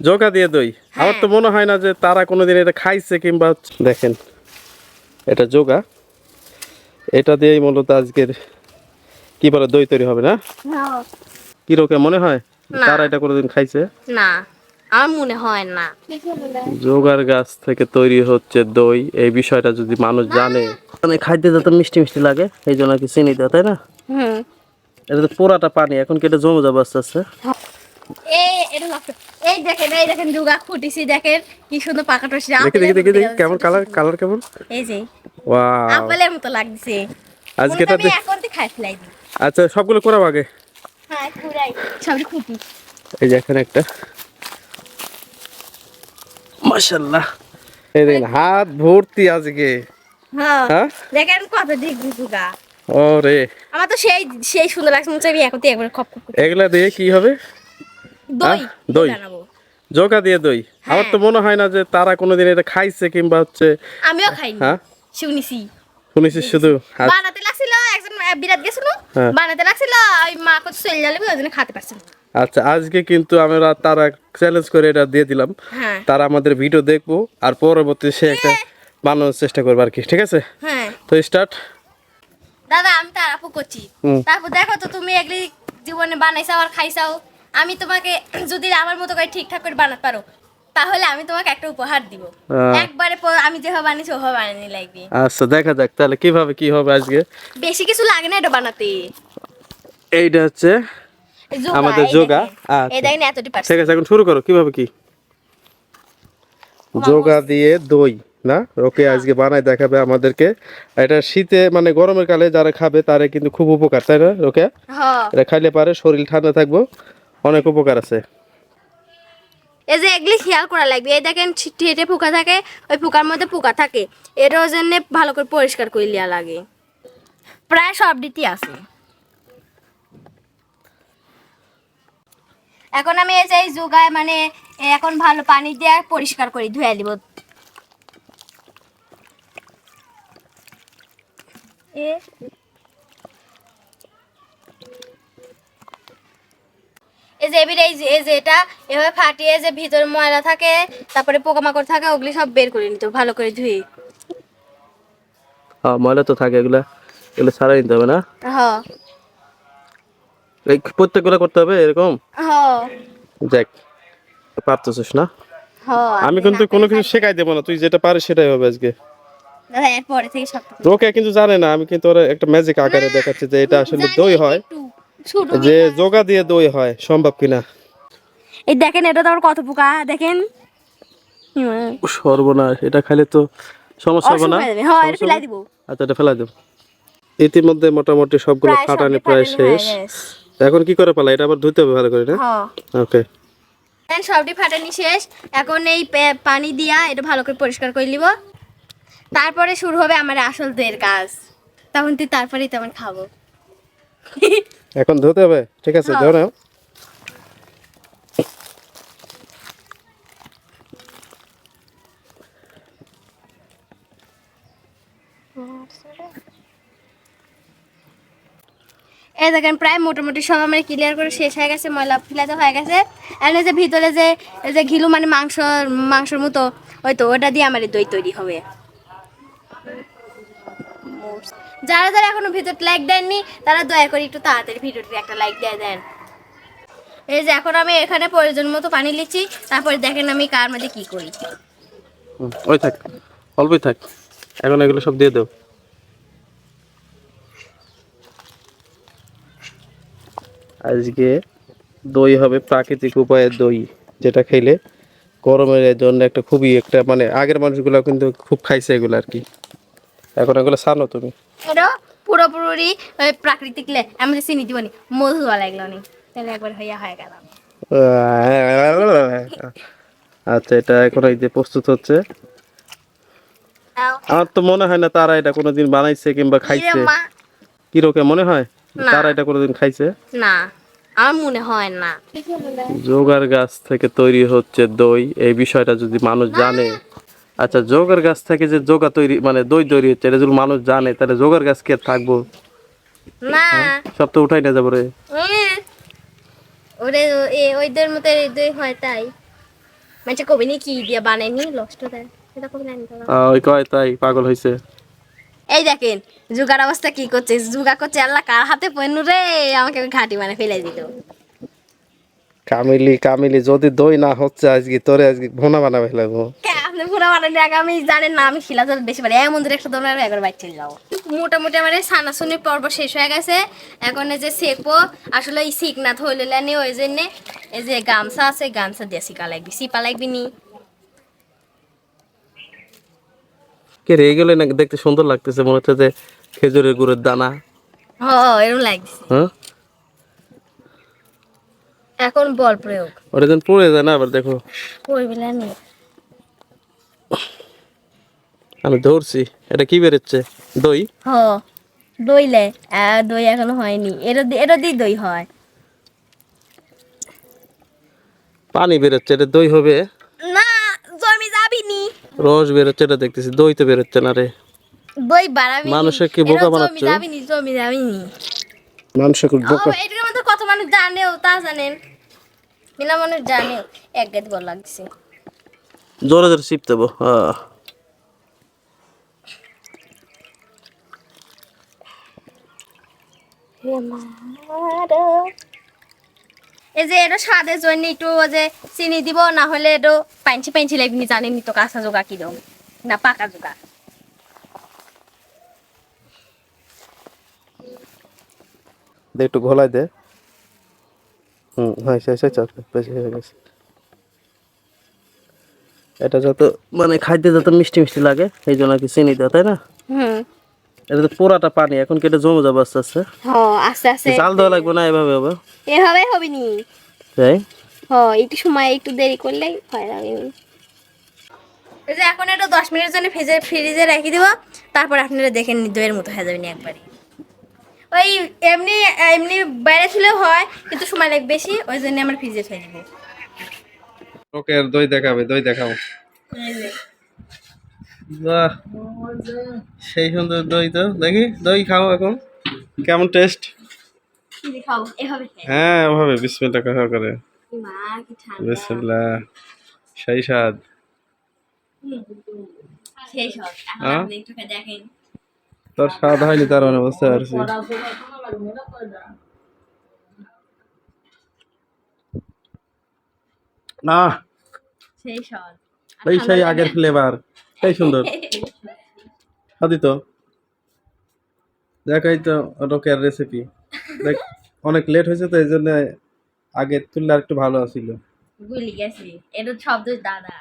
জোকা দিয়ে দই। আমার তো মনে হয় না যে তারা কোনোদিন এটা খাইছে কিংবা দেখেন এটা জোগা এটা দিয়েই মূলত আজকের কি বলে দই তৈরি হবে না? কি রোকে মনে হয়? তারা এটা কোনোদিন খাইছে? না। আমার মনে হয় না। জোগার গাছ থেকে তৈরি হচ্ছে দই। এই বিষয়টা যদি মানুষ জানে। মানে খাইতে যত মিষ্টি মিষ্টি লাগে এই জন্য কি চিনি দেয় তাই না? হুম। এটা তো পুরাটা পানি এখন কেটে জমে যাবে আস্তে আস্তে? এই দেখেন এই দেখেন দুগা খুঁটিছি দেখেন কি সুন্দর পাকাটা দেখি দেখি দেখি দেখি কেমন কালার কালার কেমন? এই যে ওয়াও আপেলের মতো লাগছে। আজকে আমি খাই ফেলাই আচ্ছা সবগুলো করাবো আগে? হ্যাঁ খুঁটি। এই যে এখানে একটা। মাশাল্লাহ এই দেখেন হাত ভর্তি আজকে। হ্যাঁ হ্যাঁ? দেখেন কত ডিগ্রি দুগা। ওরে। আমার তো সেই সেই সুন্দর লাগছে মনে হচ্ছে আমি এখন একবার খপ খপ এগুলা দিয়ে কি হবে? দই। দই। বানাবো। জোকা দিয়ে দই। আমার তো মনে হয় না যে তারা কোনোদিন এটা খাইছে কিংবা হচ্ছে আমিও খাইনি। হ্যাঁ? শুনেছি। শুনেছিস শুধু আচ্ছা, বানাতে লাগছিল একজন বিরাট গেছিল হ্যাঁ। বানাতে লাগছিল ওই মা কত চলে যাবে ওই জন্য খেতে পারছিল। আচ্ছা আজকে কিন্তু আমরা তারা চ্যালেঞ্জ করে এটা দিয়ে দিলাম। হ্যাঁ। তারা আমাদের ভিডিও দেখব আর পরবর্তী সে একটা বানানোর চেষ্টা করব আর কি ঠিক আছে? হ্যাঁ। তো স্টার্ট দাদা আমি তার করছি। তারপর দেখো তো তুমি এগুলি জীবনে বানাইছাও আর খাইছাও আমি তোমাকে যদি আমার মতো করে ঠিকঠাক করে বানাতে পারো তাহলে আমি তোমাকে একটা উপহার দিব। একবারে আমি যেভাবে বানিয়েছি ওভাবে বানানি লাগবে। আচ্ছা দেখা যাক তাহলে কীভাবে কি হবে আজকে? বেশি কিছু লাগে না এটা বানাতে। এইটা হচ্ছে যোগা, আমাদের যোগা, আচ্ছা। এই দেখেন এতটি পারছে ঠিক আছে এখন শুরু করো কীভাবে কি? যোগা দিয়ে দই না? ওকে আজকে বানায় দেখাবে আমাদেরকে। এটা শীতে মানে গরমের কালে যারা খাবে তারা কিন্তু খুব উপকার তাই না ওকে? হ্যাঁ। এটা খাইলে পারে শরীর ঠান্ডা থাকব। অনেক উপকার আছে। এই যে এগুলি খেয়াল করা লাগবে। এই দেখেন ঠেটে পোকা থাকে, ওই পোকার মধ্যে পোকা থাকে। এটার জন্য ভালো করে পরিষ্কার করে লিয়া লাগে। প্রায় সব দিতেই আছে। এখন আমি এই যে এই যোগায় মানে এখন ভালো পানি দিয়ে পরিষ্কার করি ধুয়ে দিব। এ এই যে এবার এই যে এই যে এটা এভাবে ফাটিয়ে যে ভিতরে ময়লা থাকে তারপরে পোকামাকড় থাকে ওগুলি সব বের করে নিতে ভালো করে ধুয়ে। হ্যাঁ ময়লা তো থাকে এগুলা এগুলো ছাড়াই নিতে হবে না? হ এই প্রত্যেকগুলো করতে হবে এরকম? হ দেখ পারতেছিস না? হ আমি কিন্তু কোনো কিছু শেখাই দেবো না তুই যেটা পারিস সেটাই হবে আজকে। দাদা এরপরে থেকে সব ওকে কিন্তু জানে না আমি কিন্তু ওরা একটা ম্যাজিক আকারে দেখাচ্ছি যে এটা আসলে দই হয়। যে যোগা দিয়ে দই হয় সম্ভব কিনা? এই দেখেন এটা তো আমার কত পোকা দেখেন। সর্বনাশ এটা খাইলে তো সমস্যা হবে না? হয়ে। হ্যাঁ, এটা ফেলাই দিব। আচ্ছা এটা ফেলাই দেব। ইতিমধ্যে মোটামুটি সবগুলো ফাটানি প্রায় শেষ। এখন কি করে পালা? এটা আবার ধুতে হবে ভালো করে না? হ্যাঁ। ওকে। এখন সবটি ফাটানি শেষ। এখন এই পানি দিয়া এটা ভালো করে পরিষ্কার করে নিব। তারপরে শুরু হবে আমার আসল দের কাজ। তখন তুই তারপরেই তেমন খাব। এখন ধুতে হবে ঠিক আছে হ্যাঁ। ধরো নাও। এই দেখেন প্রায় মোটামুটি সব আমার ক্লিয়ার করে শেষ হয়ে গেছে ময়লা ফিলাতে হয়ে গেছে আর এই যে ভিতরে যে যে ঘিলু মানে মাংস মাংসর মতো ওই তো ওটা দিয়ে আমার দই তৈরি হবে যারা যারা এখনও ভিডিওটা লাইক দেননি, তারা দয়া করে একটু তাড়াতাড়ি ভিডিওটি একটা লাইক দিয়ে দেন। এই যে এখন আমি এখানে প্রয়োজন মতো পানি লিচ্ছি তারপরে দেখেন আমি কার মধ্যে কি করি। ওই থাক, অল্পই থাক। এখন এগুলো সব দিয়ে দাও। আজকে দই হবে প্রাকৃতিক উপায়ে দই, যেটা খেলে গরমের জন্য একটা খুবই একটা মানে আগের মানুষগুলো কিন্তু খুব খাইছে এগুলো আর কি। এখন এগুলো ছানো তুমি? এটা পুরোপুরি প্রাকৃতিক লে আমি তো চিনি দিবনি মধু নি। তাহলে একবার হইয়া হয়ে গেলাম। আচ্ছা এটা এখন এই যে প্রস্তুত হচ্ছে। আমার তো মনে হয় না তারা এটা কোনোদিন বানাইছে কিংবা খাইছে। মা? কি রকম মনে হয়? তারা এটা কোনোদিন খাইছে? না আমার মনে হয় না। জোগার গাছ থেকে তৈরি হচ্ছে দই এই বিষয়টা যদি মানুষ জানে। আচ্ছা জোগার গাছ থেকে যে জোগা তৈরি মানে দই তৈরি হচ্ছে এটা যদি মানুষ জানে তাহলে জোগার গাছ কে থাকব? না। সব তো উঠাই না যাব রে। ওরে ও- এ ওইদের মতো এই দই হয় তাই। মানে কবি নি কি দিয়ে বানায়নি লষ্ট দেয় সেটা কবি না। ওই কয় তাই পাগল হয়েছে এই দেখেন জুগার অবস্থা কি করছে? জুগা করছে আল্লাহ কার হাতে পণ্য রে? আমাকে ঘাটি মানে ফেলে দিল। কামিলি কামিলি যদি দই না হচ্ছে আজকে তোরে আজকে ভোনা বানাবে ফেলাবো। পুরো আগে আমি জানেন না আমি বেশি পারি। এমন দূরে একটা একবার বাইক চলে যাব। মোটামুটি আমার সানাসুনি পর্ব শেষ হয়ে গেছে। এখন এই যে সেকবো আসলে এই নি ওই জন্যে এই যে গামছা আছে গামছা দিয়ে লাগবি। সিপা লাগবি নি। কে রে গেলে না দেখতে সুন্দর লাগতেছে মনে হচ্ছে যে খেজুরের গুড়ের দানা। হ এরকম লাগছে হ্যাঁ? এখন বল প্রয়োগ। ওটা যেন পড়ে যায় না আবার দেখো। নি। আমি ধরছি। এটা কি বেরোচ্ছে? দই? হ দইলে আহ, দই এখনও হয়নি। এটা দি- এটা দিয়ে দই হয়। পানি বেরোচ্ছে এটা দই হবে? না জমি যাবি নি রস বেরোচ্ছে এটা দেখতেছি। দই তো বেরোচ্ছে না রে। দই বাড়াবি নি। মানুষে কি বোকা এটা জমি বানাচ্ছো? যাবি নি জমি যাবি নি মানুষের খুব ও এটার মধ্যে কত মানুষ জানেও তা জানেন। মিলা মানুষ জানে এক গেট বল লাগছে। জোরে জোরে চিপ দেবো হ্যাঁ এই যে এটা স্বাদের জন্য একটু যে চিনি দিব না হলে একটু পাঞ্চি পাঞ্চি লাগবি জানেনি তো কাঁচা জোগা কি দাও না পাকা জোগা। দে একটু ঘোলাই দে। হুম বেশি হয়ে গেছে। এটা যত মানে খাইতে যত মিষ্টি মিষ্টি লাগে এই জন্য কি চিনি দেওয়া তাই না? হুম। এটা তো পুরাটা পানি এখন কেটে জমে যাবে আস্তে আস্তে? হ আস্তে আস্তে জাল দেওয়া লাগবে না এভাবে হবে? এভাবে হবে নি তাই? হ একটু সময় একটু দেরি করলে হয় যাবে এই যে এখন একটু দশ মিনিটের জন্য ফ্রিজে ফ্রিজে রেখে দিব তারপর আপনারা দেখেন নি দইয়ের মতো হয়ে যাবেন একবারে। ওই এমনি এমনি বাইরে ছিলেও হয় কিন্তু সময় লাগবে বেশি ওই জন্য আমার ফ্রিজে থয়ে দিব ওকে দই দেখাবে দই দেখাও। বাহ সেই সুন্দর দই তো। দেখি দই খাও এখন। কেমন টেস্ট। হ্যাঁ ওভাবে বিসমিল্লাহ কথা করে। বিসমিল্লাহ সেই স্বাদ। হ্যাঁ? তোর স্বাদ হয়নি তার মানে বুঝতে পারছি। না। সেই সেই আগের ফ্লেভার সেই সুন্দর। হাদি তো। দেখাই তো রকের রেসিপি দেখ, অনেক লেট হয়েছে তো এই জন্য আগে তুললে আর একটু ভালো আসিল ভুলে গেছি। এটা শব্দ দাদা।